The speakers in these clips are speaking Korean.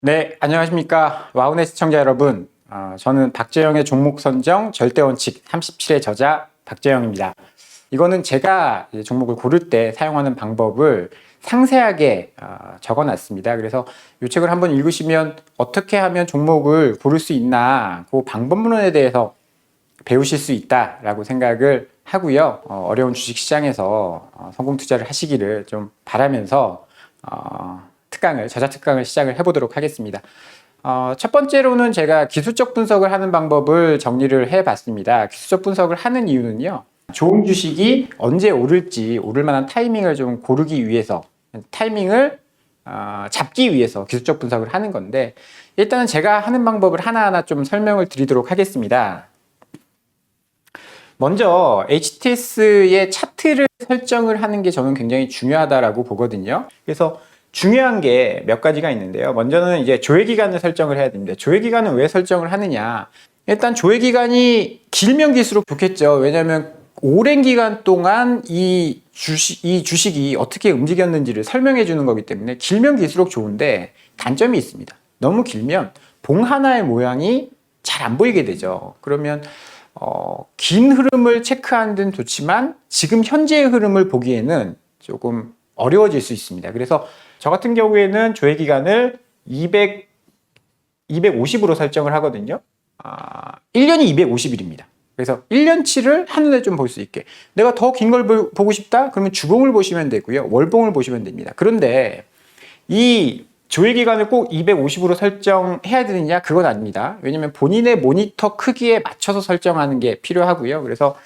네, 안녕하십니까. 와운의 시청자 여러분. 어, 저는 박재영의 종목 선정 절대 원칙 37의 저자 박재영입니다. 이거는 제가 종목을 고를 때 사용하는 방법을 상세하게 어, 적어 놨습니다. 그래서 이 책을 한번 읽으시면 어떻게 하면 종목을 고를 수 있나 그 방법론에 대해서 배우실 수 있다라고 생각을 하고요. 어, 려운 주식 시장에서 어, 성공 투자를 하시기를 좀 바라면서 어, 특강을 저자 특강을 시작을 해보도록 하겠습니다. 어, 첫 번째로는 제가 기술적 분석을 하는 방법을 정리를 해봤습니다. 기술적 분석을 하는 이유는요. 좋은 주식이 언제 오를지 오를 만한 타이밍을 좀 고르기 위해서 타이밍을 어, 잡기 위해서 기술적 분석을 하는 건데 일단은 제가 하는 방법을 하나하나 좀 설명을 드리도록 하겠습니다. 먼저 HTS의 차트를 설정을 하는 게 저는 굉장히 중요하다라고 보거든요. 그래서 중요한 게 몇 가지가 있는데요. 먼저는 이제 조회 기간을 설정을 해야 됩니다. 조회 기간은 왜 설정을 하느냐? 일단 조회 기간이 길면 길수록 좋겠죠. 왜냐하면 오랜 기간 동안 이 주식, 이 주식이 어떻게 움직였는지를 설명해 주는 거기 때문에 길면 길수록 좋은데 단점이 있습니다. 너무 길면 봉 하나의 모양이 잘 안 보이게 되죠. 그러면 어, 긴 흐름을 체크하는 데는 좋지만 지금 현재의 흐름을 보기에는 조금 어려워질 수 있습니다. 그래서 저 같은 경우에는 조회 기간을 200, 250으로 설정을 하거든요. 아, 1년이 250일입니다. 그래서 1년치를 한눈에 좀 볼 수 있게. 내가 더 긴 걸 보고 싶다? 그러면 주봉을 보시면 되고요. 월봉을 보시면 됩니다. 그런데 이 조회 기간을 꼭 250으로 설정해야 되느냐? 그건 아닙니다. 왜냐면 본인의 모니터 크기에 맞춰서 설정하는 게 필요하고요. 그래서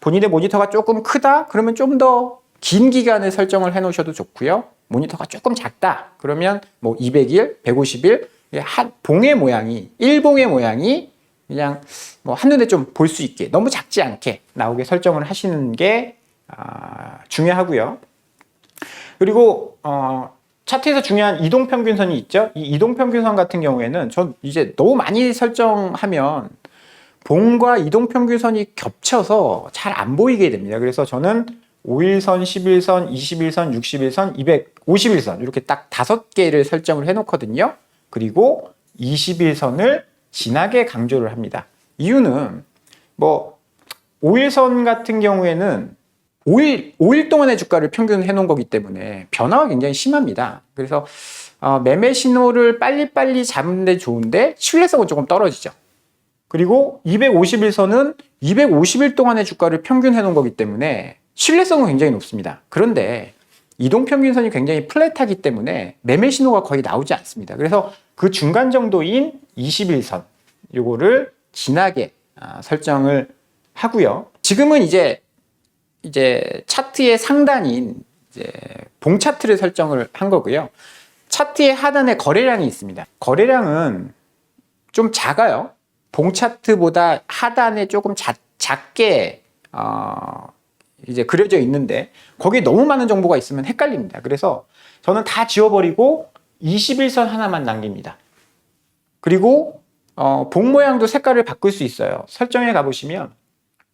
본인의 모니터가 조금 크다? 그러면 좀 더 긴 기간을 설정을 해 놓으셔도 좋고요. 모니터가 조금 작다. 그러면 뭐 200일, 150일, 한 봉의 모양이, 1봉의 모양이 그냥 뭐 한눈에 좀 볼 수 있게 너무 작지 않게 나오게 설정을 하시는 게 아, 중요하고요. 그리고 어, 차트에서 중요한 이동 평균선이 있죠. 이 이동 평균선 같은 경우에는 전 이제 너무 많이 설정하면 봉과 이동 평균선이 겹쳐서 잘 안 보이게 됩니다. 그래서 저는 5일선, 11선, 21선, 61선, 251선 이렇게 딱 다섯 개를 설정을 해 놓거든요. 그리고 21선을 진하게 강조를 합니다. 이유는 뭐 5일선 같은 경우에는 5일 5일 동안의 주가를 평균 해 놓은 거기 때문에 변화가 굉장히 심합니다. 그래서 어, 매매 신호를 빨리빨리 잡는 데 좋은데 신뢰성은 조금 떨어지죠. 그리고 251선은 250일 동안의 주가를 평균 해 놓은 거기 때문에 신뢰성은 굉장히 높습니다. 그런데 이동 평균선이 굉장히 플랫하기 때문에 매매 신호가 거의 나오지 않습니다. 그래서 그 중간 정도인 21선 요거를 진하게 아, 설정을 하고요. 지금은 이제 이제 차트의 상단인 이제 봉 차트를 설정을 한 거고요. 차트의 하단에 거래량이 있습니다. 거래량은 좀 작아요. 봉 차트보다 하단에 조금 자, 작게 어, 이제 그려져 있는데 거기에 너무 많은 정보가 있으면 헷갈립니다. 그래서 저는 다 지워버리고 21선 하나만 남깁니다. 그리고 어, 봉 모양도 색깔을 바꿀 수 있어요. 설정에 가보시면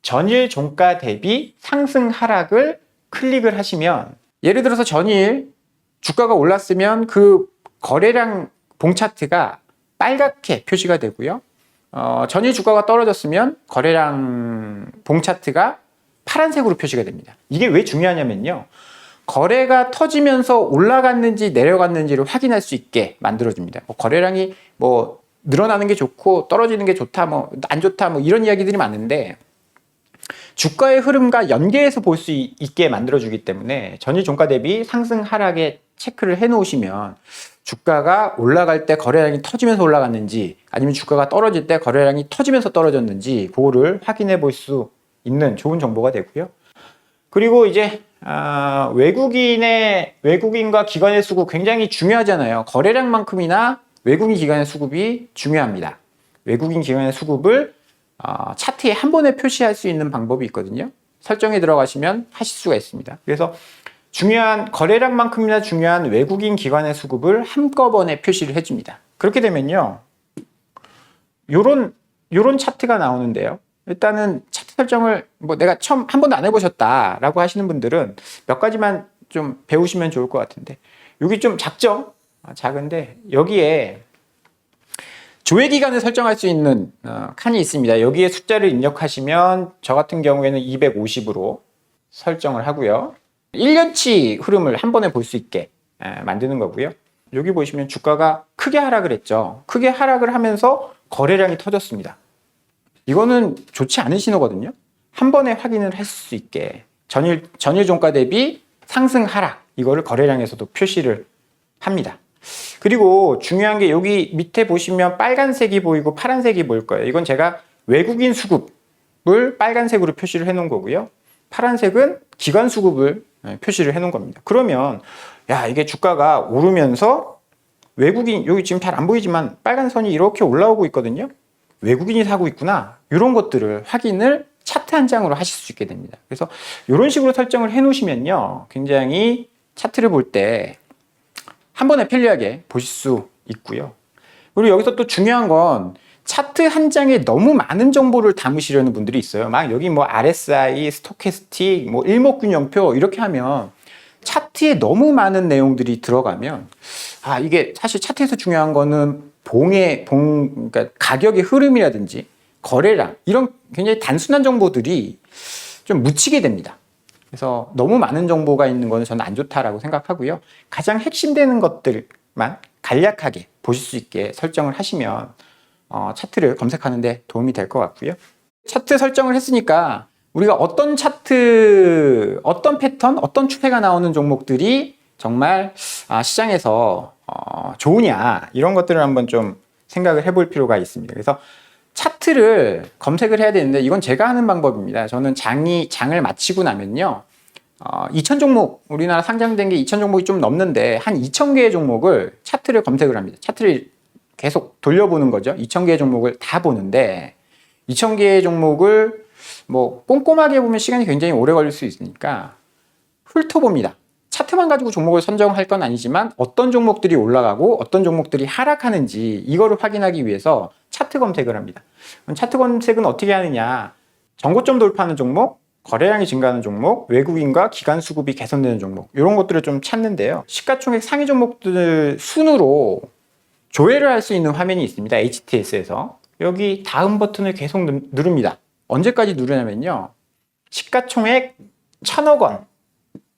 전일 종가 대비 상승 하락을 클릭을 하시면 예를 들어서 전일 주가가 올랐으면 그 거래량 봉 차트가 빨갛게 표시가 되고요. 어, 전일 주가가 떨어졌으면 거래량 봉 차트가 파란색으로 표시가 됩니다. 이게 왜 중요하냐면요. 거래가 터지면서 올라갔는지 내려갔는지를 확인할 수 있게 만들어줍니다. 뭐 거래량이 뭐 늘어나는 게 좋고 떨어지는 게 좋다, 뭐 안 좋다, 뭐 이런 이야기들이 많은데 주가의 흐름과 연계해서 볼 수 있게 만들어주기 때문에 전일 종가 대비 상승 하락에 체크를 해 놓으시면 주가가 올라갈 때 거래량이 터지면서 올라갔는지 아니면 주가가 떨어질 때 거래량이 터지면서 떨어졌는지 그거를 확인해 볼 수 있는 좋은 정보가 되고요. 그리고 이제 아, 외국인의 외국인과 기관의 수급 굉장히 중요하잖아요. 거래량만큼이나 외국인 기관의 수급이 중요합니다. 외국인 기관의 수급을 어, 차트에 한 번에 표시할 수 있는 방법이 있거든요. 설정에 들어가시면 하실 수가 있습니다. 그래서 중요한 거래량만큼이나 중요한 외국인 기관의 수급을 한꺼번에 표시를 해줍니다. 그렇게 되면요, 요런 요런 차트가 나오는데요. 일단은 설정을 뭐 내가 처음 한 번도 안 해보셨다라고 하시는 분들은 몇 가지만 좀 배우시면 좋을 것 같은데 여기 좀 작죠? 아, 작은데 여기에 조회 기간을 설정할 수 있는 어, 칸이 있습니다. 여기에 숫자를 입력하시면 저 같은 경우에는 250으로 설정을 하고요. 1년치 흐름을 한 번에 볼 수 있게 에, 만드는 거고요. 여기 보시면 주가가 크게 하락을 했죠. 크게 하락을 하면서 거래량이 터졌습니다. 이거는 좋지 않은 신호거든요. 한 번에 확인을 할 수 있게 전일 전일 종가 대비 상승 하락 이거를 거래량에서도 표시를 합니다. 그리고 중요한 게 여기 밑에 보시면 빨간색이 보이고 파란색이 보일 거예요. 이건 제가 외국인 수급을 빨간색으로 표시를 해 놓은 거고요. 파란색은 기관 수급을 예, 표시를 해 놓은 겁니다. 그러면 야, 이게 주가가 오르면서 외국인 여기 지금 잘 안 보이지만 빨간 선이 이렇게 올라오고 있거든요. 외국인이 사고 있구나. 이런 것들을 확인을 차트 한 장으로 하실 수 있게 됩니다. 그래서 이런 식으로 설정을 해 놓으시면요. 굉장히 차트를 볼 때 한 번에 편리하게 보실 수 있고요. 그리고 여기서 또 중요한 건 차트 한 장에 너무 많은 정보를 담으시려는 분들이 있어요. 막 여기 뭐 RSI, 스토캐스틱, 뭐 일목균형표 이렇게 하면 차트에 너무 많은 내용들이 들어가면 아 이게 사실 차트에서 중요한 거는 봉의 봉 그러니까 가격의 흐름이라든지 거래량 이런 굉장히 단순한 정보들이 좀 묻히게 됩니다. 그래서 너무 많은 정보가 있는 거는 저는 안 좋다라고 생각하고요. 가장 핵심되는 것들만 간략하게 보실 수 있게 설정을 하시면 어, 차트를 검색하는데 도움이 될 것 같고요. 차트 설정을 했으니까 우리가 어떤 차트, 어떤 패턴, 어떤 추세가 나오는 종목들이 정말 아, 시장에서 어, 좋으냐 이런 것들을 한번 좀 생각을 해볼 필요가 있습니다. 그래서 차트를 검색을 해야 되는데 이건 제가 하는 방법입니다. 저는 장이 장을 마치고 나면요. 어, 2천 종목 우리나라 상장된 게 2천 종목이 좀 넘는데 한 2천 개의 종목을 차트를 검색을 합니다. 차트를 계속 돌려보는 거죠. 2천 개의 종목을 다 보는데 2천 개의 종목을 뭐 꼼꼼하게 보면 시간이 굉장히 오래 걸릴 수 있으니까 훑어봅니다. 차트만 가지고 종목을 선정할 건 아니지만 어떤 종목들이 올라가고 어떤 종목들이 하락하는지 이거를 확인하기 위해서 차트 검색을 합니다. 차트 검색은 어떻게 하느냐? 정고점 돌파하는 종목, 거래량이 증가하는 종목, 외국인과 기관 수급이 개선되는 종목 이런 것들을 좀 찾는데요. 시가총액 상위 종목들 순으로 조회를 할 수 있는 화면이 있습니다. HTS에서 여기 다음 버튼을 계속 누- 누릅니다. 언제까지 누르냐면요. 시가총액 천억 원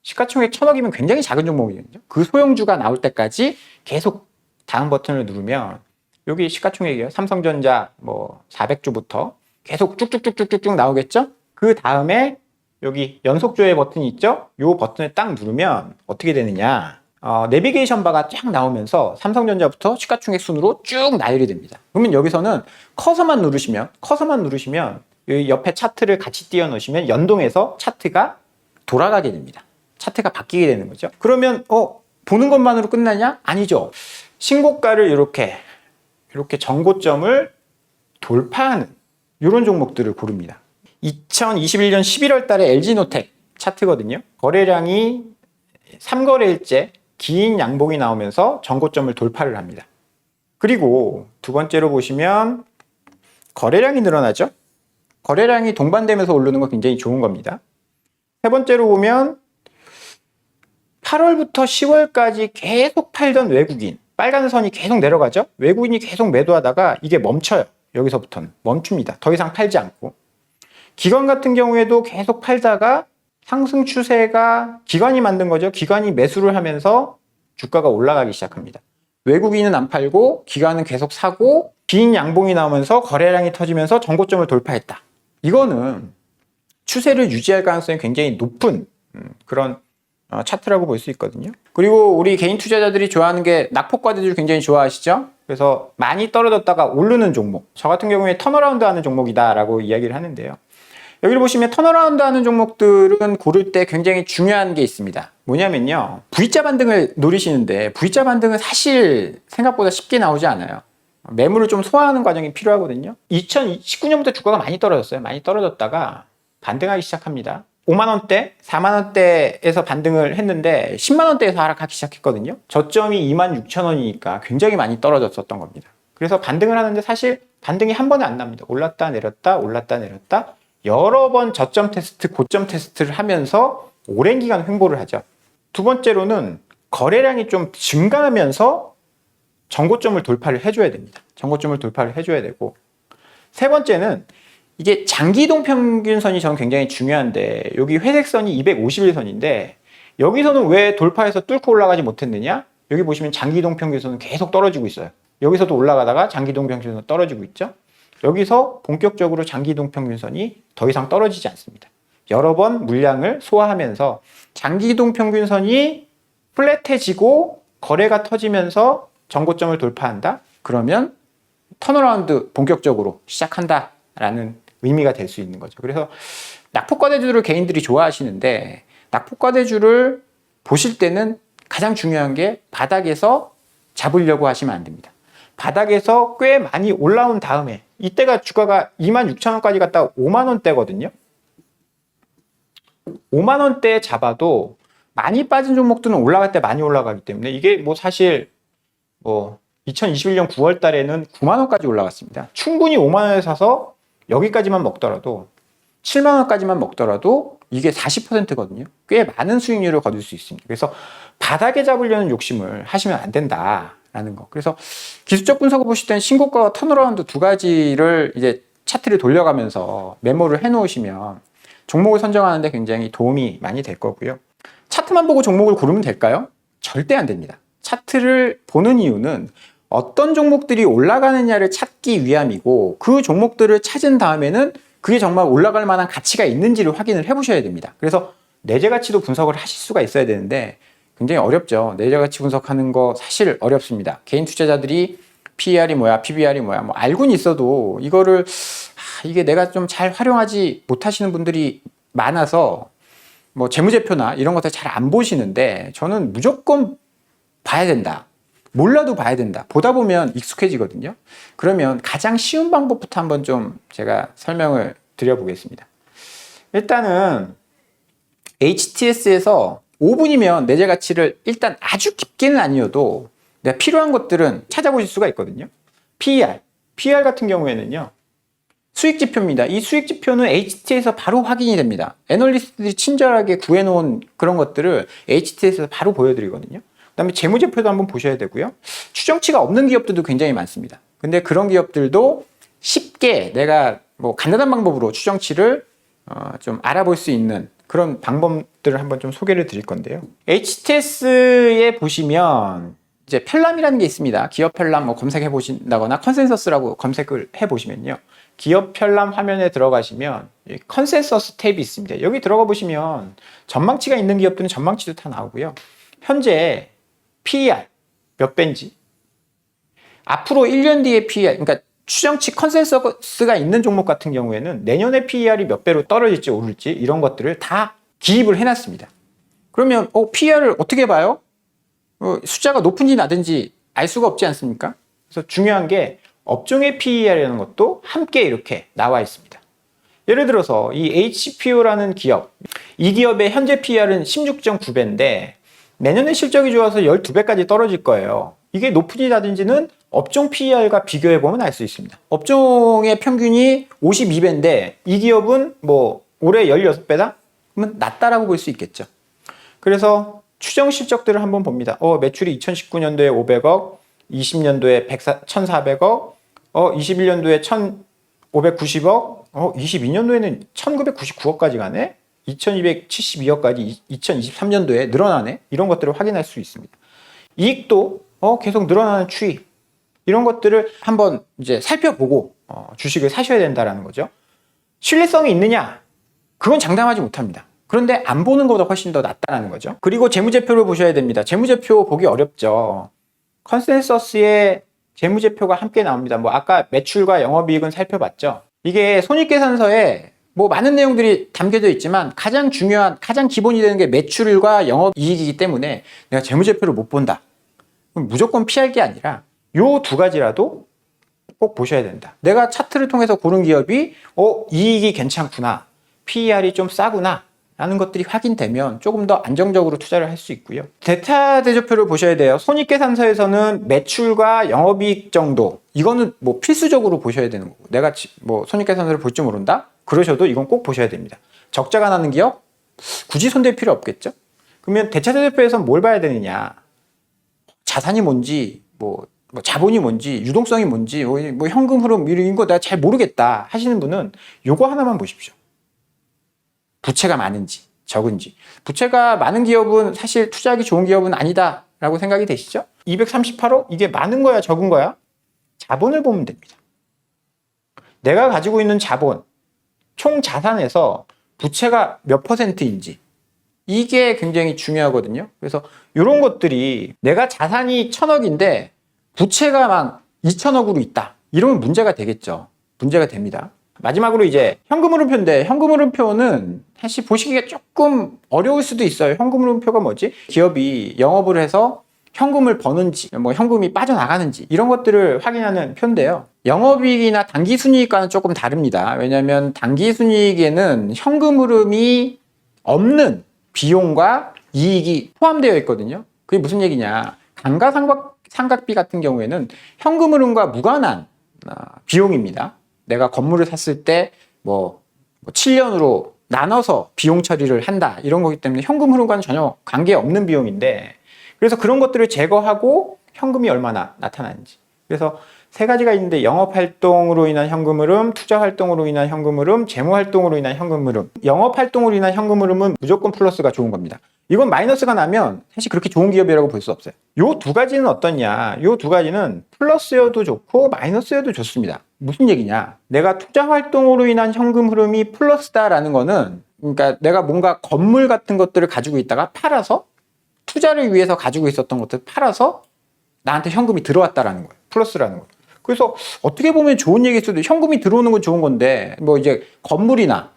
시가총액 천억이면 굉장히 작은 종목이거든요. 그 소형주가 나올 때까지 계속 다음 버튼을 누르면 여기 시가총액이요. 삼성전자 뭐 400주부터 계속 쭉쭉쭉쭉쭉 나오겠죠? 그 다음에 여기 연속 조회 버튼이 있죠? 이 버튼을 딱 누르면 어떻게 되느냐? 어, 내비게이션 바가 쫙 나오면서 삼성전자부터 시가총액 순으로 쭉 나열이 됩니다. 그러면 여기서는 커서만 누르시면 커서만 누르시면 옆에 차트를 같이 띄워 놓으시면 연동해서 차트가 돌아가게 됩니다. 차트가 바뀌게 되는 거죠. 그러면 어 보는 것만으로 끝나냐? 아니죠. 신고가를 이렇게 이렇게 정고점을 돌파하는 이런 종목들을 고릅니다. 2021년 11월 달에 LG노텍 차트거든요. 거래량이 3거래일째 긴 양봉이 나오면서 정고점을 돌파를 합니다. 그리고 두 번째로 보시면 거래량이 늘어나죠. 거래량이 동반되면서 오르는 거 굉장히 좋은 겁니다. 세 번째로 보면 8월부터 10월까지 계속 팔던 외국인 빨간 선이 계속 내려가죠. 외국인이 계속 매도하다가 이게 멈춰요. 여기서부터는 멈춥니다. 더 이상 팔지 않고 기관 같은 경우에도 계속 팔다가 상승 추세가 기관이 만든 거죠. 기관이 매수를 하면서 주가가 올라가기 시작합니다. 외국인은 안 팔고 기관은 계속 사고 긴 양봉이 나오면서 거래량이 터지면서 정고점을 돌파했다. 이거는 추세를 유지할 가능성이 굉장히 높은 음, 그런 어, 차트라고 볼 수 있거든요. 그리고 우리 개인 투자자들이 좋아하는 게 낙폭과대들 굉장히 좋아하시죠? 그래서 많이 떨어졌다가 오르는 종목. 저 같은 경우에 턴어라운드 하는 종목이다라고 이야기를 하는데요. 여기를 보시면 턴어라운드 하는 종목들은 고를 때 굉장히 중요한 게 있습니다. 뭐냐면요. V자 반등을 노리시는데 V자 반등은 사실 생각보다 쉽게 나오지 않아요. 매물을 좀 소화하는 과정이 필요하거든요. 2019년부터 주가가 많이 떨어졌어요. 많이 떨어졌다가 반등하기 시작합니다. 5만 원대, 4만 원대에서 반등을 했는데 10만 원대에서 하락하기 시작했거든요. 저점이 2만 6천 원이니까 굉장히 많이 떨어졌었던 겁니다. 그래서 반등을 하는데 사실 반등이 한 번에 안 납니다. 올랐다 내렸다 올랐다 내렸다 여러 번 저점 테스트, 고점 테스트를 하면서 오랜 기간 횡보를 하죠. 두 번째로는 거래량이 좀 증가하면서 정고점을 돌파를 해줘야 됩니다. 정고점을 돌파를 해줘야 되고 세 번째는 이게 장기동 평균선이 저는 굉장히 중요한데 여기 회색선이 251선인데 여기서는 왜 돌파해서 뚫고 올라가지 못했느냐? 여기 보시면 장기동 평균선은 계속 떨어지고 있어요. 여기서도 올라가다가 장기동 평균선 떨어지고 있죠. 여기서 본격적으로 장기동 평균선이 더 이상 떨어지지 않습니다. 여러 번 물량을 소화하면서 장기동 평균선이 플랫해지고 거래가 터지면서 정고점을 돌파한다? 그러면 턴어라운드 본격적으로 시작한다라는 의미가 될 수 있는 거죠. 그래서 낙폭과대주를 개인들이 좋아하시는데 낙폭과대주를 보실 때는 가장 중요한 게 바닥에서 잡으려고 하시면 안 됩니다. 바닥에서 꽤 많이 올라온 다음에 이때가 주가가 2만 6천 원까지 갔다 5만 원대거든요. 5만 원대 잡아도 많이 빠진 종목들은 올라갈 때 많이 올라가기 때문에 이게 뭐 사실 뭐 2021년 9월 달에는 9만 원까지 올라갔습니다. 충분히 5만 원에 사서 여기까지만 먹더라도 7만 원까지만 먹더라도 이게 40%거든요. 꽤 많은 수익률을 거둘 수 있습니다. 그래서 바닥에 잡으려는 욕심을 하시면 안 된다라는 거. 그래서 기술적 분석을 보실 때는 신고가와 턴어라운드 두 가지를 이제 차트를 돌려가면서 메모를 해 놓으시면 종목을 선정하는데 굉장히 도움이 많이 될 거고요. 차트만 보고 종목을 고르면 될까요? 절대 안 됩니다. 차트를 보는 이유는 어떤 종목들이 올라가느냐를 찾기 위함이고 그 종목들을 찾은 다음에는 그게 정말 올라갈 만한 가치가 있는지를 확인을 해보셔야 됩니다. 그래서 내재 가치도 분석을 하실 수가 있어야 되는데 굉장히 어렵죠. 내재 가치 분석하는 거 사실 어렵습니다. 개인 투자자들이 PER이 뭐야, PBR이 뭐야, 뭐 알고는 있어도 이거를 아, 이게 내가 좀 잘 활용하지 못하시는 분들이 많아서 뭐 재무제표나 이런 것들 잘 안 보시는데 저는 무조건 봐야 된다. 몰라도 봐야 된다. 보다 보면 익숙해지거든요. 그러면 가장 쉬운 방법부터 한번 좀 제가 설명을 드려보겠습니다. 일단은 HTS에서 5분이면 내재 가치를 일단 아주 깊게는 아니어도 내가 필요한 것들은 찾아보실 수가 있거든요. PER. PER 같은 경우에는요. 수익 지표입니다. 이 수익 지표는 HT에서 바로 확인이 됩니다. 애널리스트들이 친절하게 구해놓은 그런 것들을 HT에서 바로 보여드리거든요. 그다음에 재무제표도 한번 보셔야 되고요. 추정치가 없는 기업들도 굉장히 많습니다. 근데 그런 기업들도 쉽게 내가 뭐 간단한 방법으로 추정치를 어, 좀 알아볼 수 있는 그런 방법들을 한번 좀 소개를 드릴 건데요. HTS에 보시면 이제 편람이라는 게 있습니다. 기업 편람 뭐 검색해 보신다거나 컨센서스라고 검색을 해 보시면요. 기업 편람 화면에 들어가시면 이 컨센서스 탭이 있습니다. 여기 들어가 보시면 전망치가 있는 기업들은 전망치도 다 나오고요. 현재 PER 몇 배인지 앞으로 1년 뒤에 PER 그러니까 추정치 컨센서스가 있는 종목 같은 경우에는 내년에 PER이 몇 배로 떨어질지 오를지 이런 것들을 다 기입을 해놨습니다. 그러면 어, PER을 어떻게 봐요? 어, 숫자가 높은지 낮은지 알 수가 없지 않습니까? 그래서 중요한 게 업종의 PER이라는 것도 함께 이렇게 나와 있습니다. 예를 들어서 이 HPO라는 기업, 이 기업의 현재 PER은 16.9배인데 내년에 실적이 좋아서 12배까지 떨어질 거예요. 이게 높은지 낮은지는 업종 PER과 비교해 보면 알 수 있습니다. 업종의 평균이 52배인데 이 기업은 뭐 올해 16배다? 그러면 낮다라고 볼 수 있겠죠. 그래서 추정 실적들을 한번 봅니다. 어, 매출이 2019년도에 500억, 20년도에 1,400억, 어, 21년도에 1,590억, 어, 22년도에는 1,999억까지 가네? 2,272억까지 2023년도에 늘어나네? 이런 것들을 확인할 수 있습니다. 이익도 어, 계속 늘어나는 추이. 이런 것들을 한번 이제 살펴보고 어, 주식을 사셔야 된다라는 거죠. 신뢰성이 있느냐? 그건 장담하지 못합니다. 그런데 안 보는 것보다 훨씬 더 낫다는 거죠. 그리고 재무제표를 보셔야 됩니다. 재무제표 보기 어렵죠. 컨센서스에 재무제표가 함께 나옵니다. 뭐 아까 매출과 영업이익은 살펴봤죠. 이게 손익계산서에 뭐 많은 내용들이 담겨져 있지만 가장 중요한 가장 기본이 되는 게 매출과 영업이익이기 때문에 내가 재무제표를 못 본다. 그럼 무조건 피할 게 아니라 요 두 가지라도 꼭 보셔야 된다. 내가 차트를 통해서 고른 기업이 어 이익이 괜찮구나, PER이 좀 싸구나. 라는 것들이 확인되면 조금 더 안정적으로 투자를 할 수 있고요. 대타 대조표를 보셔야 돼요. 손익계산서에서는 매출과 영업이익 정도 이거는 뭐 필수적으로 보셔야 되는 거고 내가 지- 뭐 손익계산서를 볼 줄 모른다? 그러셔도 이건 꼭 보셔야 됩니다. 적자가 나는 기업 굳이 손댈 필요 없겠죠? 그러면 대차 대조표에서 뭘 봐야 되느냐? 자산이 뭔지 뭐 뭐 자본이 뭔지 유동성이 뭔지 뭐, 뭐 현금 흐름 이런 거 내가 잘 모르겠다 하시는 분은 요거 하나만 보십시오. 부채가 많은지 적은지 부채가 많은 기업은 사실 투자하기 좋은 기업은 아니다 라고 생각이 되시죠? 238억 이게 많은 거야 적은 거야? 자본을 보면 됩니다. 내가 가지고 있는 자본 총 자산에서 부채가 몇 퍼센트인지 이게 굉장히 중요하거든요. 그래서 이런 것들이 내가 자산이 천억인데 부채가 막 2천억으로 있다. 이러면 문제가 되겠죠. 문제가 됩니다. 마지막으로 이제 현금 흐름표인데 현금 흐름표는 사실 보시기가 조금 어려울 수도 있어요. 현금 흐름표가 뭐지? 기업이 영업을 해서 현금을 버는지, 뭐 현금이 빠져나가는지 이런 것들을 확인하는 표인데요. 영업이익이나 단기순이익과는 조금 다릅니다. 왜냐하면 단기순이익에는 현금 흐름이 없는 비용과 이익이 포함되어 있거든요. 그게 무슨 얘기냐? 감가상각 상각비 같은 경우에는 현금 흐름과 무관한 아, 비용입니다. 내가 건물을 샀을 때뭐 7년으로 나눠서 비용 처리를 한다 이런 거기 때문에 현금 흐름과는 전혀 관계 없는 비용인데 그래서 그런 것들을 제거하고 현금이 얼마나 나타나는지 그래서 세 가지가 있는데 영업 활동으로 인한 현금 흐름, 투자 활동으로 인한 현금 흐름, 재무 활동으로 인한 현금 흐름. 영업 활동으로 인한 현금 흐름은 무조건 플러스가 좋은 겁니다. 이건 마이너스가 나면 사실 그렇게 좋은 기업이라고 볼 수 없어요. 요 두 가지는 어떠냐? 요 두 가지는 플러스여도 좋고 마이너스여도 좋습니다. 무슨 얘기냐? 내가 투자 활동으로 인한 현금 흐름이 플러스다라는 거는 그러니까 내가 뭔가 건물 같은 것들을 가지고 있다가 팔아서 투자를 위해서 가지고 있었던 것들 팔아서 나한테 현금이 들어왔다라는 거예요. 플러스라는 거예요. 그래서 어떻게 보면 좋은 얘기일 수도 현금이 들어오는 건 좋은 건데 뭐 이제 건물이나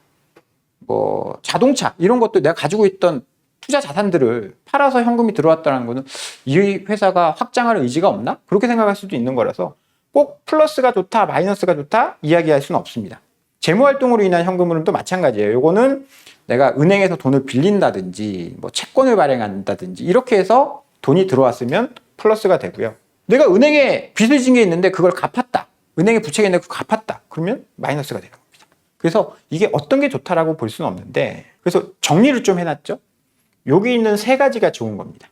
뭐 자동차 이런 것도 내가 가지고 있던 투자 자산들을 팔아서 현금이 들어왔다는 거는 이 회사가 확장할 의지가 없나? 그렇게 생각할 수도 있는 거라서 꼭 플러스가 좋다, 마이너스가 좋다 이야기할 수는 없습니다. 재무 활동으로 인한 현금 흐름도 마찬가지예요. 요거는 내가 은행에서 돈을 빌린다든지 뭐 채권을 발행한다든지 이렇게 해서 돈이 들어왔으면 플러스가 되고요. 내가 은행에 빚을 진 게 있는데 그걸 갚았다. 은행에 부채가 있는데 그걸 갚았다. 그러면 마이너스가 되는 겁니다. 그래서 이게 어떤 게 좋다라고 볼 수는 없는데 그래서 정리를 좀 해놨죠. 여기 있는 세 가지가 좋은 겁니다.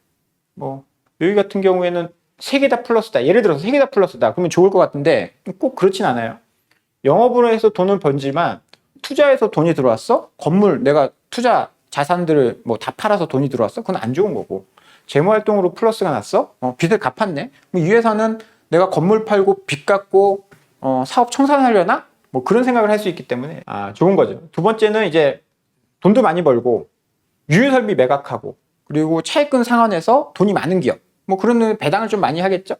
뭐 여기 같은 경우에는 세 개 다 플러스다. 예를 들어서 세 개 다 플러스다. 그러면 좋을 것 같은데 꼭 그렇진 않아요. 영업으로 해서 돈을 번지만 투자해서 돈이 들어왔어? 건물 내가 투자 자산들을 뭐 다 팔아서 돈이 들어왔어? 그건 안 좋은 거고 재무 활동으로 플러스가 났어? 어, 빚을 갚았네. 이 회사는 내가 건물 팔고 빚 갚고 어, 사업 청산하려나? 뭐 그런 생각을 할 수 있기 때문에 아, 좋은 거죠. 두 번째는 이제 돈도 많이 벌고 유효설비 매각하고 그리고 차익금 상환해서 돈이 많은 기업 뭐 그런 배당을 좀 많이 하겠죠.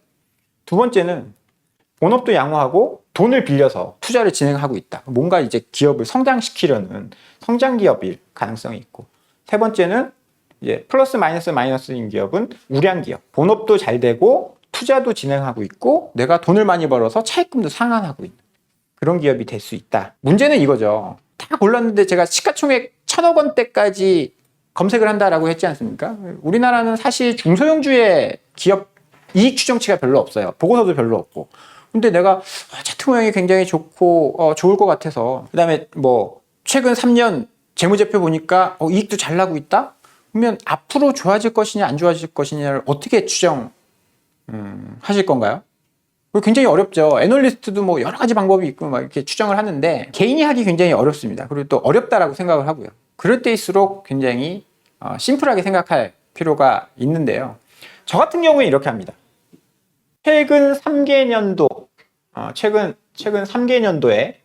두 번째는 본업도 양호하고 돈을 빌려서 투자를 진행하고 있다. 뭔가 이제 기업을 성장시키려는 성장 기업일 가능성이 있고 세 번째는 이제 플러스 마이너스 마이너스인 기업은 우량 기업. 본업도 잘 되고 투자도 진행하고 있고 내가 돈을 많이 벌어서 차익금도 상환하고 있는 그런 기업이 될 수 있다. 문제는 이거죠. 다 골랐는데 제가 시가총액 천억 원대까지 검색을 한다라고 했지 않습니까? 우리나라는 사실 중소형주의 기업 이익 추정치가 별로 없어요. 보고서도 별로 없고. 근데 내가 아, 차트 모양이 굉장히 좋고 어, 좋을 것 같아서 그다음에 뭐 최근 3년 재무제표 보니까 어, 이익도 잘 나고 있다. 그러면 앞으로 좋아질 것이냐 안 좋아질 것이냐를 어떻게 추정 음, 하실 건가요? 굉장히 어렵죠. 애널리스트도 뭐 여러 가지 방법이 있고 막 이렇게 추정을 하는데 개인이 하기 굉장히 어렵습니다. 그리고 또 어렵다라고 생각을 하고요. 그럴 때일수록 굉장히 어, 심플하게 생각할 필요가 있는데요. 저 같은 경우에 이렇게 합니다. 최근 3개년도, 어, 최근, 최근 3개년도에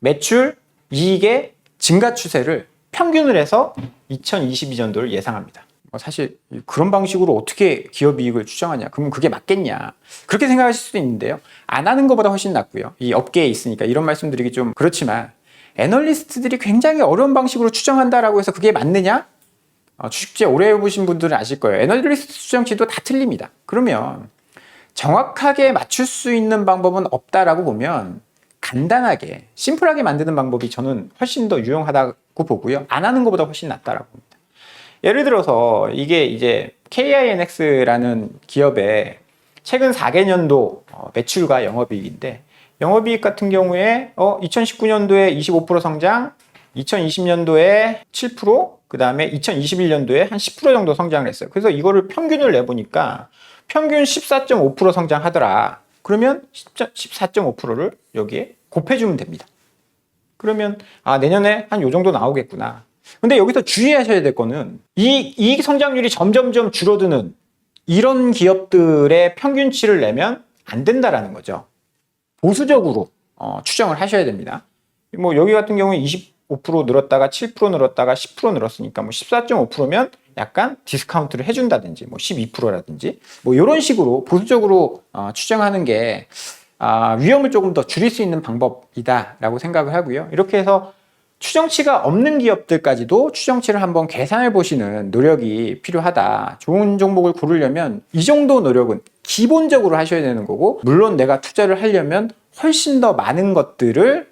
매출, 이익의 증가 추세를 평균을 해서 2022년도를 예상합니다. 뭐 사실 그런 방식으로 어떻게 기업 이익을 추정하냐? 그러면 그게 맞겠냐? 그렇게 생각하실 수도 있는데요. 안 하는 것보다 훨씬 낫고요. 이 업계에 있으니까 이런 말씀드리기 좀 그렇지만 애널리스트들이 굉장히 어려운 방식으로 추정한다라고 해서 그게 맞느냐? 어, 주식제 오래 해보신 분들은 아실 거예요. 애널리스트 추정치도 다 틀립니다. 그러면 정확하게 맞출 수 있는 방법은 없다라고 보면 간단하게 심플하게 만드는 방법이 저는 훨씬 더 유용하다고 보고요. 안 하는 것보다 훨씬 낫다라고 봅니다. 예를 들어서 이게 이제 KINX라는 기업의 최근 4개년도 어, 매출과 영업이익인데 영업이익 같은 경우에 어 2019년도에 25% 성장, 2020년도에 7%, 그 다음에 2021년도에 한 10% 정도 성장을 했어요. 그래서 이거를 평균을 내보니까 평균 14.5% 성장하더라. 그러면 14.5%를 여기에 곱해주면 됩니다. 그러면 아 내년에 한 요 정도 나오겠구나. 근데 여기서 주의하셔야 될 거는 이 이익 성장률이 점점점 줄어드는 이런 기업들의 평균치를 내면 안 된다라는 거죠. 보수적으로 어, 추정을 하셔야 됩니다. 뭐 여기 같은 경우에 25% 늘었다가 7% 늘었다가 10% 늘었으니까 뭐 14.5%면 약간 디스카운트를 해준다든지 뭐 12%라든지 뭐 이런 식으로 보수적으로 어, 추정하는 게 아, 위험을 조금 더 줄일 수 있는 방법이다라고 생각을 하고요. 이렇게 해서 추정치가 없는 기업들까지도 추정치를 한번 계산해 보시는 노력이 필요하다. 좋은 종목을 고르려면 이 정도 노력은 기본적으로 하셔야 되는 거고, 물론 내가 투자를 하려면 훨씬 더 많은 것들을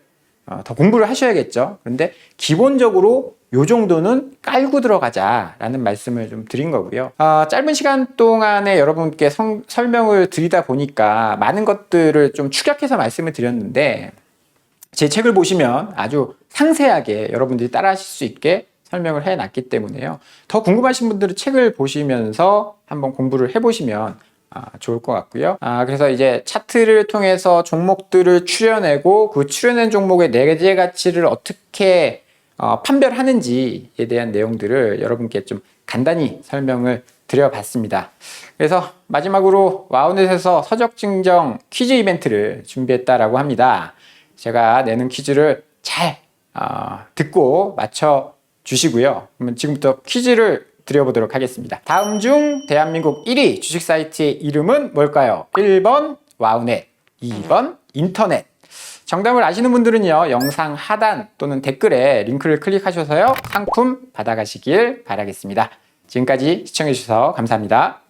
어, 더 공부를 하셔야겠죠. 그런데 기본적으로 요 정도는 깔고 들어가자라는 말씀을 좀 드린 거고요. 아, 짧은 시간 동안에 여러분께 성- 설명을 드리다 보니까 많은 것들을 좀 축약해서 말씀을 드렸는데 제 책을 보시면 아주 상세하게 여러분들이 따라 하실 수 있게 설명을 해 놨기 때문에요. 더 궁금하신 분들은 책을 보시면서 한번 공부를 해 보시면 아, 좋을 것 같고요. 아, 그래서 이제 차트를 통해서 종목들을 추려내고 그 추려낸 종목의 내재 가치를 어떻게 어, 판별하는지에 대한 내용들을 여러분께 좀 간단히 설명을 드려봤습니다. 그래서 마지막으로 와우넷에서 서적 증정 퀴즈 이벤트를 준비했다라고 합니다. 제가 내는 퀴즈를 잘 어, 듣고 맞춰 주시고요. 그러면 지금부터 퀴즈를 드려보도록 하겠습니다. 다음 중 대한민국 1위 주식 사이트의 이름은 뭘까요? 1번 와우넷, 2번 인터넷. 정답을 아시는 분들은요, 영상 하단 또는 댓글에 링크를 클릭하셔서요, 상품 받아가시길 바라겠습니다. 지금까지 시청해주셔서 감사합니다.